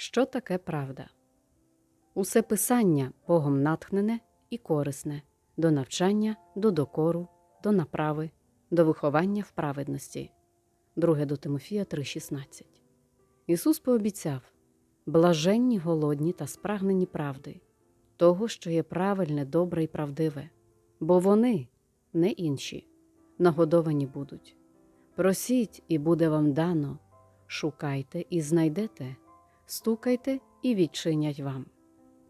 Що таке правда? Усе писання Богом натхнене і корисне до навчання, до докору, до направи, до виховання в праведності. 2 до Тимофія 3,16. Ісус пообіцяв блаженні голодні та спрагнені правди, того, що є правильне, добре і правдиве, бо вони, не інші, нагодовані будуть. Просіть, і буде вам дано, шукайте і знайдете, стукайте і відчинять вам.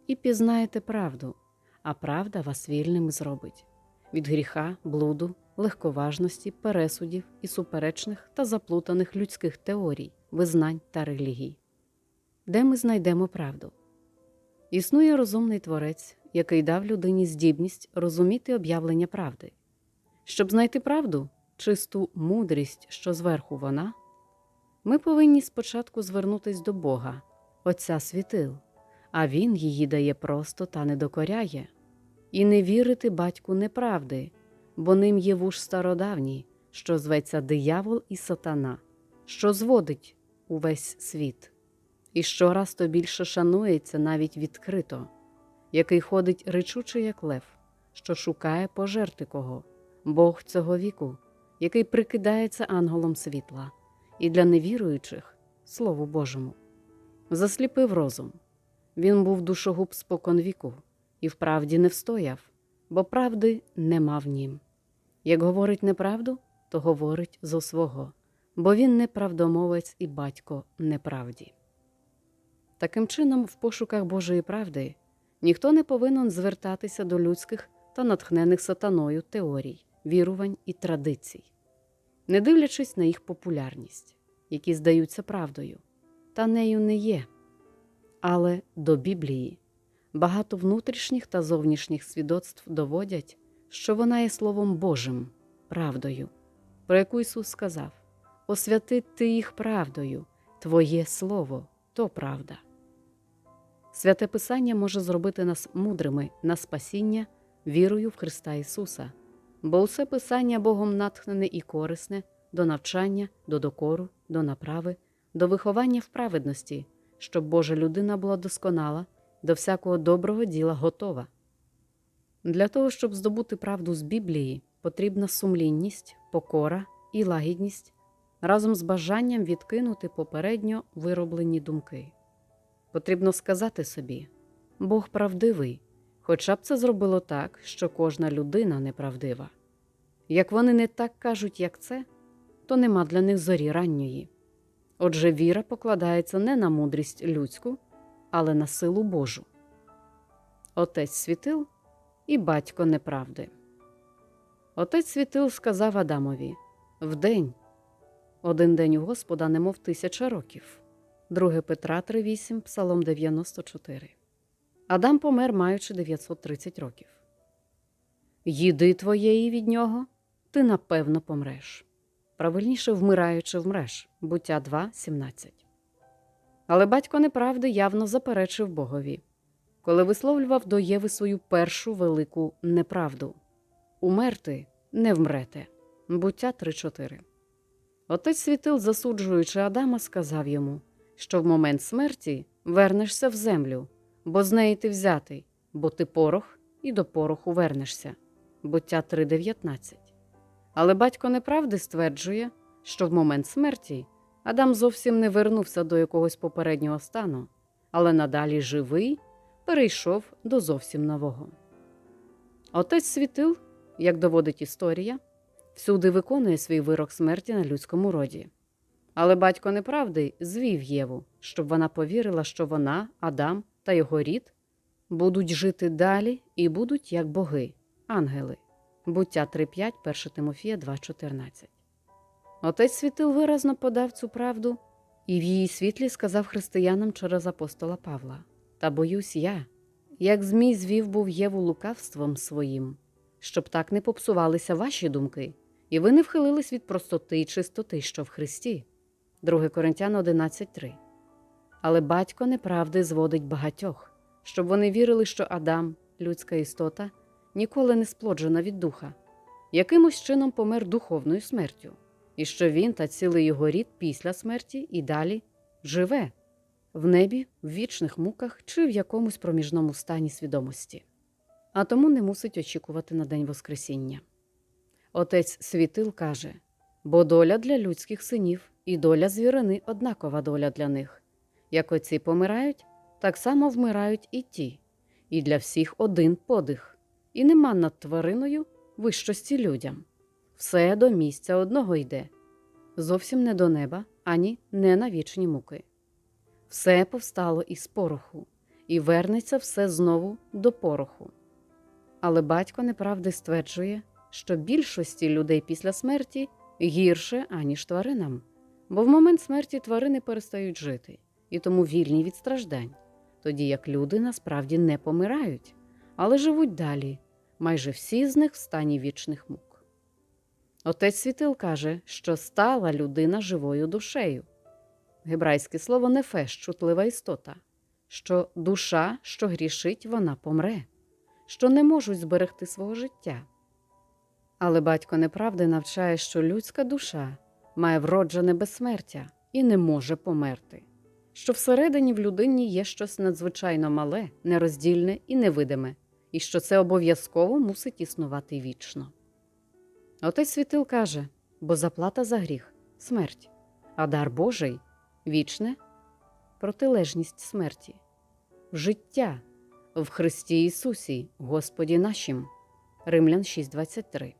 І пізнаєте правду, а правда вас вільним зробить від гріха, блуду, легковажності, пересудів і суперечних та заплутаних людських теорій, визнань та релігій. Де ми знайдемо правду? Існує розумний творець, який дав людині здібність розуміти об'явлення правди. Щоб знайти правду, чисту мудрість, що зверху вона, ми повинні спочатку звернутись до Бога, Отця світил, а Він її дає просто та не докоряє, і не вірити батьку неправди, бо ним є вуж стародавній, що зветься диявол і сатана, що зводить увесь світ, і щораз то більше шанується навіть відкрито, який ходить речуче, як лев, що шукає пожерти кого, Бог цього віку, який прикидається ангелом світла, і для невіруючих Слову Божому. Засліпив розум. Він був душогуб споконвіку і вправді не встояв, бо правди нема в нім. Як говорить неправду, то говорить зо свого, бо він неправдомовець і батько неправді. Таким чином, в пошуках Божої правди ніхто не повинен звертатися до людських та натхнених сатаною теорій, вірувань і традицій, не дивлячись на їх популярність, які здаються правдою, та нею не є. Але до Біблії багато внутрішніх та зовнішніх свідоцтв доводять, що вона є Словом Божим, правдою, про яку Ісус сказав: Освяти ти їх правдою, Твоє Слово то правда. Святе Писання може зробити нас мудрими на спасіння вірою в Христа Ісуса, бо усе Писання Богом натхнене і корисне до навчання, до докору, до направи, до виховання в праведності, щоб Божа людина була досконала, до всякого доброго діла готова. Для того, щоб здобути правду з Біблії, потрібна сумлінність, покора і лагідність разом з бажанням відкинути попередньо вироблені думки. Потрібно сказати собі Бог правдивий, хоча б це зробило так, що кожна людина неправдива. Як вони не так кажуть, як це, то нема для них зорі ранньої. Отже, віра покладається не на мудрість людську, але на силу Божу. Отець світил і батько неправди. Отець світил сказав Адамові Вдень. Один день у Господа, немов тисяча років. 2 Петра 3,8, Псалом 94. Адам помер, маючи 930 років. Їди твоєї від нього, ти напевно помреш. Правильніше вмираючи вмреш. Буття 2,17. Але батько неправди явно заперечив Богові, коли висловлював до Єви свою першу велику неправду Умерти не вмрете. Буття 3,4. Отець світил, засуджуючи Адама, сказав йому, що в момент смерті вернешся в землю, бо з неї ти взятий, бо ти порох і до пороху вернешся. Буття 3,19. Але батько неправди стверджує, що в момент смерті Адам зовсім не вернувся до якогось попереднього стану, але надалі живий перейшов до зовсім нового. Отець світил, як доводить історія, всюди виконує свій вирок смерті на людському роді. Але батько неправди звів Єву, щоб вона повірила, що вона, Адам та його рід будуть жити далі і будуть як боги, ангели. Буття 3.5, 1 Тимофія 2.14. Отець світил виразно подав цю правду і в її світлі сказав християнам через апостола Павла Та боюсь я, як Змій звів був Єву лукавством своїм, щоб так не попсувалися ваші думки, і ви не вхилились від простоти й чистоти, що в Христі. 2 Коринтян 11.3 Але батько неправди зводить багатьох, щоб вони вірили, що Адам, людська істота, ніколи не сплоджена від духа, якимось чином помер духовною смертю, і що він та цілий його рід після смерті і далі живе. в небі, в вічних муках чи в якомусь проміжному стані свідомості, а тому не мусить очікувати на День Воскресіння. Отець Світил каже бо доля для людських синів і доля звірини однакова доля для них. Як оці помирають, так само вмирають і ті, і для всіх один подих, і нема над твариною вищості людям. Все до місця одного йде, зовсім не до неба, ані не на вічні муки. Все повстало із пороху, і вернеться все знову до пороху. Але батько неправди стверджує, що більшості людей після смерті гірше, аніж тваринам, бо в момент смерті тварини перестають жити і тому вільні від страждань, тоді як люди насправді не помирають, але живуть далі, майже всі з них в стані вічних мук. Отець Світил каже, що стала людина живою душею. Гебрайське слово нефеш чутлива істота, що душа, що грішить, вона помре, що не можуть зберегти свого життя. Але батько неправди навчає, що людська душа має вроджене безсмертя і не може померти, що всередині в людині є щось надзвичайно мале, нероздільне і невидиме, і що це обов'язково мусить існувати вічно. Отець Світил каже бо заплата за гріх смерть, а дар Божий вічне протилежність смерті, життя в Христі Ісусі, Господі нашим. Римлян 6.23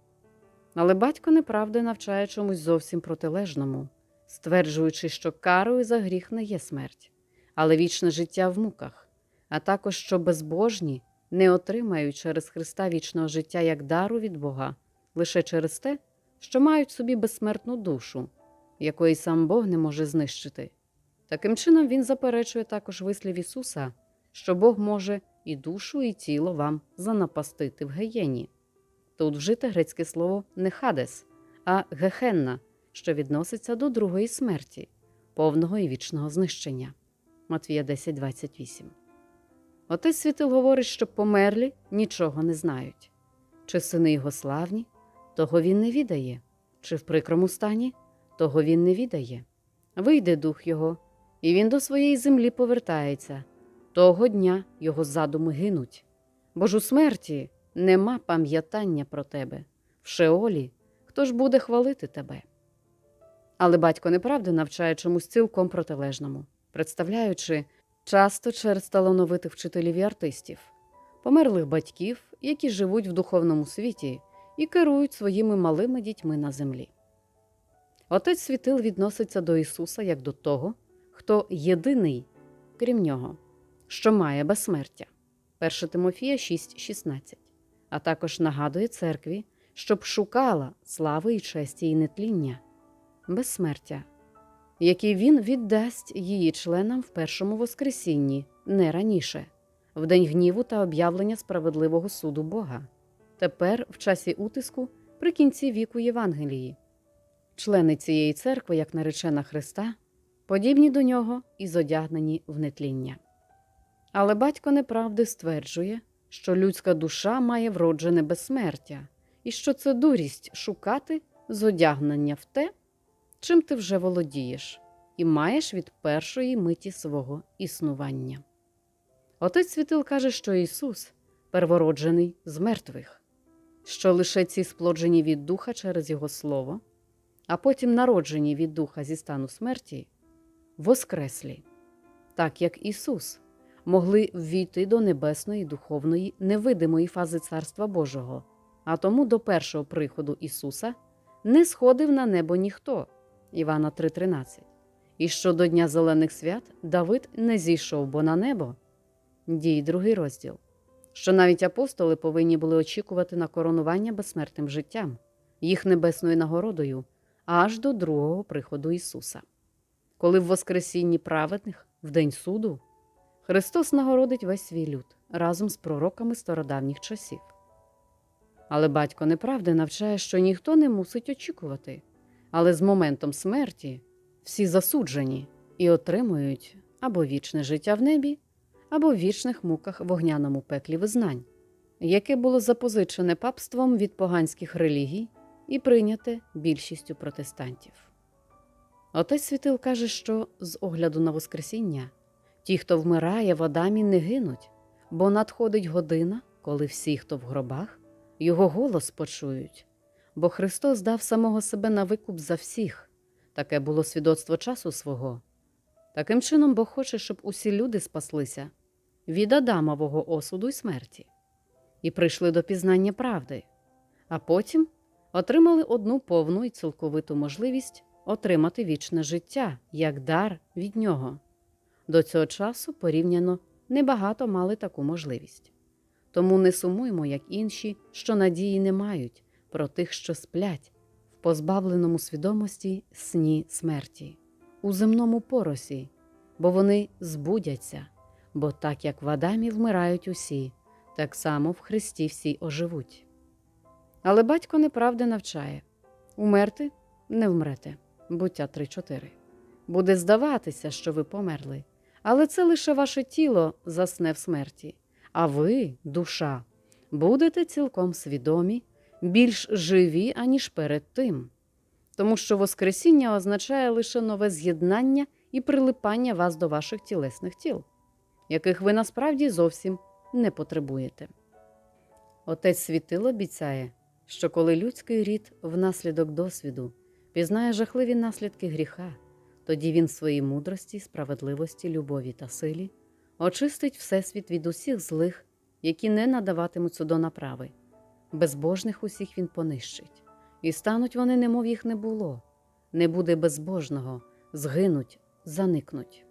але батько неправди навчає чомусь зовсім протилежному, стверджуючи, що карою за гріх не є смерть, але вічне життя в муках, а також що безбожні не отримають через Христа вічного життя як дару від Бога лише через те, що мають собі безсмертну душу, якої сам Бог не може знищити. Таким чином, він заперечує також вислів Ісуса, що Бог може і душу, і тіло вам занапастити в геєні. Тут вжите грецьке слово не хадес, а гехенна, що відноситься до другої смерті, повного і вічного знищення. Матвія 10.28. Отець Світил говорить, що померлі нічого не знають. Чи сини його славні, того він не відає, чи в прикрому стані, того він не відає. Вийде дух його, і він до своєї землі повертається. Того дня його задуми гинуть. Бо ж у смерті нема пам'ятання про тебе. В Шеолі хто ж буде хвалити тебе? Але батько неправди навчає чомусь цілком протилежному, представляючи часто через талановитих вчителів і артистів, померлих батьків, які живуть в духовному світі і керують своїми малими дітьми на землі. Отець світил відноситься до Ісуса як до того, хто єдиний, крім нього, що має безсмертя. 1 Тимофія 6,16 а також нагадує церкві, щоб шукала слави і честі і нетління, безсмертя, які він віддасть її членам в першому Воскресінні, не раніше, в день гніву та об'явлення справедливого суду Бога, тепер в часі утиску при кінці віку Євангелії. Члени цієї церкви, як наречена Христа, подібні до нього і зодягнені в нетління. Але батько неправди стверджує, що людська душа має вроджене безсмертя, і що це дурість шукати зодягнення в те, чим ти вже володієш, і маєш від першої миті свого існування. Отець Світил каже, що Ісус первороджений з мертвих, що лише ці сплоджені від духа через Його Слово, а потім народжені від духа зі стану смерті, воскреслі, так як Ісус могли ввійти до небесної духовної невидимої фази Царства Божого, а тому до першого приходу Ісуса не сходив на небо ніхто. Івана 3:13. І що до Дня Зелених свят Давид не зійшов бо на небо. Дій другий розділ. Що навіть апостоли повинні були очікувати на коронування безсмертним життям, їх небесною нагородою, аж до другого приходу Ісуса. Коли в Воскресінні праведних в день суду Христос нагородить весь свій люд разом з пророками стародавніх часів. Але батько неправди навчає, що ніхто не мусить очікувати, але з моментом смерті всі засуджені і отримують або вічне життя в небі, або в вічних муках вогняному пеклі визнань, яке було запозичене папством від поганських релігій і прийняте більшістю протестантів. Отець Світил каже, що з огляду на Воскресіння Ті, хто вмирає в Адамі, не гинуть, бо надходить година, коли всі, хто в гробах, його голос почують. Бо Христос дав самого себе на викуп за всіх. Таке було свідоцтво часу свого. Таким чином Бог хоче, щоб усі люди спаслися від Адамового осуду й смерті, і прийшли до пізнання правди, а потім отримали одну повну і цілковиту можливість отримати вічне життя як дар від нього. До цього часу порівняно небагато мали таку можливість. Тому не сумуймо, як інші, що надії не мають про тих, що сплять в позбавленому свідомості сні смерті, у земному поросі, бо вони збудяться, бо так як в Адамі вмирають усі, так само в Христі всі оживуть. Але батько неправди навчає умерти не вмрете. Буття 3.4. Буде здаватися, що ви померли, але це лише ваше тіло засне в смерті, а ви, душа, будете цілком свідомі, більш живі, аніж перед тим. Тому що Воскресіння означає лише нове з'єднання і прилипання вас до ваших тілесних тіл, яких ви насправді зовсім не потребуєте. Отець світило обіцяє, що коли людський рід внаслідок досвіду пізнає жахливі наслідки гріха, тоді він своїй мудрості, справедливості, любові та силі очистить Всесвіт від усіх злих, які не надаватимуть судо направи. Безбожних усіх він понищить, і стануть вони, немов їх не було, не буде безбожного, згинуть, заникнуть.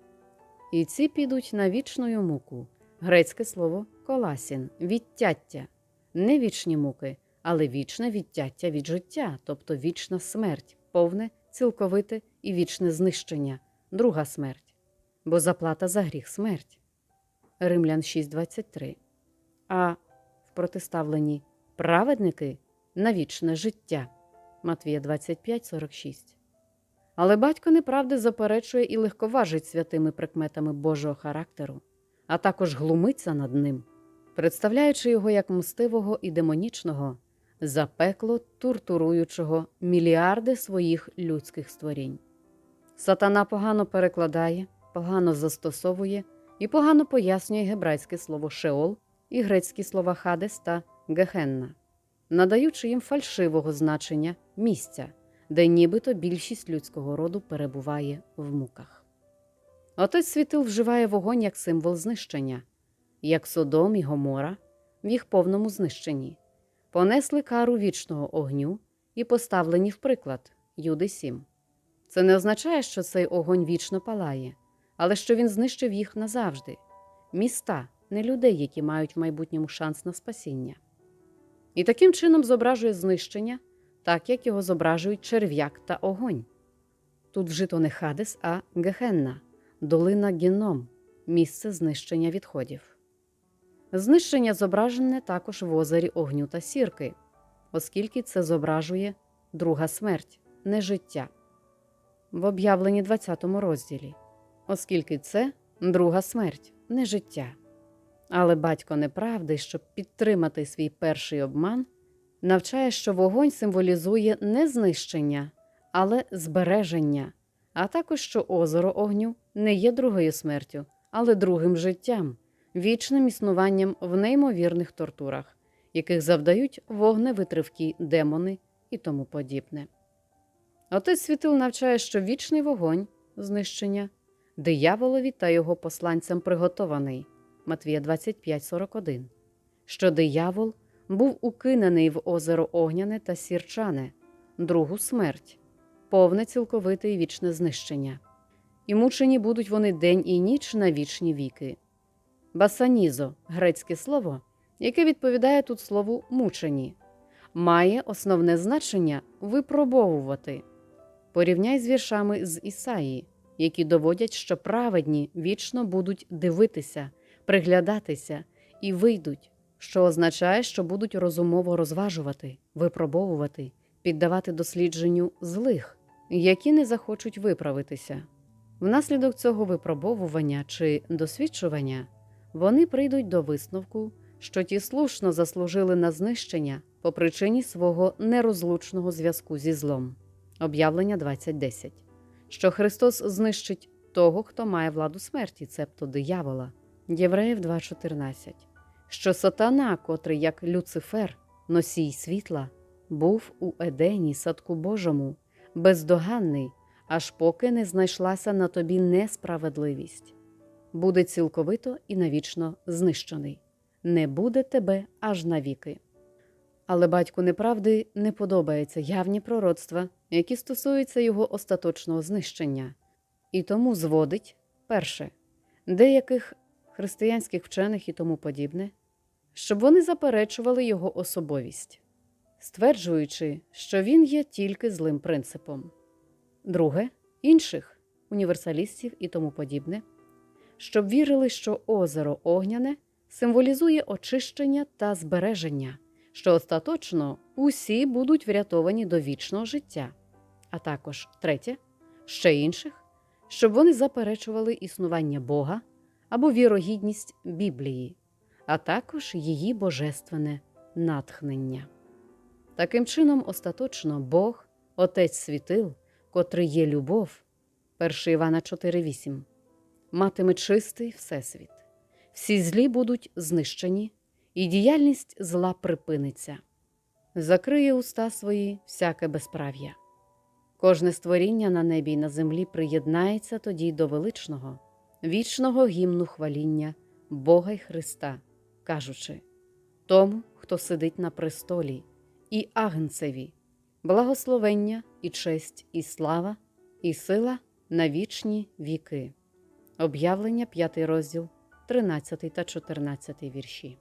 І ці підуть на вічною муку, грецьке слово коласін, відтяття, не вічні муки, але вічне відтяття від життя, тобто вічна смерть, повне, цілковите і вічне знищення, друга смерть, бо заплата за гріх смерть. Римлян 6.23. А в протиставленні праведники на вічне життя. Матвія 25.46. Але батько неправди заперечує і легковажить святими прикметами Божого характеру, а також глумиться над ним, представляючи його як мстивого і демонічного, запекло туртуруючого мільярди своїх людських створінь. Сатана погано перекладає, погано застосовує і погано пояснює гебрайське слово шеол і грецькі слова Хадес та Гехенна, надаючи їм фальшивого значення місця, де нібито більшість людського роду перебуває в муках. Отець світил вживає вогонь як символ знищення, як Содом і Гомора в їх повному знищенні, понесли кару вічного огню і поставлені в приклад Юди 7. Це не означає, що цей огонь вічно палає, але що він знищив їх назавжди міста, не людей, які мають в майбутньому шанс на спасіння. І таким чином зображує знищення, так як його зображують черв'як та огонь. Тут вжито не Хадес, а Гехенна, долина Геном, місце знищення відходів. Знищення зображене також в озері огню та сірки, оскільки це зображує друга смерть, не життя. В об'явленні 20 розділі, оскільки це друга смерть, не життя. Але батько неправди, щоб підтримати свій перший обман, навчає, що вогонь символізує не знищення, але збереження, а також що озеро огню не є другою смертю, але другим життям, вічним існуванням в неймовірних тортурах, яких завдають вогневитривкі демони і тому подібне. Отець світил навчає, що вічний вогонь знищення дияволові та його посланцям приготований. Матвія 25,41, що диявол був укинений в озеро Огняне та Сірчане, другу смерть, повне цілковите і вічне знищення. І мучені будуть вони день і ніч на вічні віки. Басанізо, грецьке слово, яке відповідає тут слову мучені, має основне значення випробовувати. Порівняй з віршами з Ісаї, які доводять, що праведні вічно будуть дивитися приглядатися і вийдуть, що означає, що будуть розумово розважувати, випробовувати, піддавати дослідженню злих, які не захочуть виправитися. Внаслідок цього випробовування чи досвідчування вони прийдуть до висновку, що ті слушно заслужили на знищення по причині свого нерозлучного зв'язку зі злом. Об'явлення 20.10. що Христос знищить того, хто має владу смерті, цебто диявола. Євреїв 2.14. Що сатана, котрий, як Люцифер, носій світла, був у Едені, садку Божому, бездоганний, аж поки не знайшлася на тобі несправедливість, буде цілковито і навічно знищений, не буде тебе аж навіки. Але батьку неправди не подобаються явні пророцтва, які стосуються його остаточного знищення, і тому зводить перше деяких християнських вчених і тому подібне, щоб вони заперечували його особовість, стверджуючи, що він є тільки злим принципом. Друге, інших універсалістів і тому подібне, щоб вірили, що озеро Огняне символізує очищення та збереження, що остаточно усі будуть врятовані до вічного життя, а також третє, ще інших, щоб вони заперечували існування Бога або вірогідність Біблії, а також її божественне натхнення. Таким чином, остаточно Бог, Отець світил, котрий є любов, 1 Івана 4,8, матиме чистий всесвіт. Всі злі будуть знищені, і діяльність зла припиниться, закриє уста свої всяке безправ'я. Кожне створіння на небі й на землі приєднається тоді до величного, вічного гімну хваління Бога й Христа, кажучи тому, хто сидить на престолі, і агнцеві, благословення і честь, і слава, і сила на вічні віки. Об'явлення 5 розділ, 13 та 14 вірші.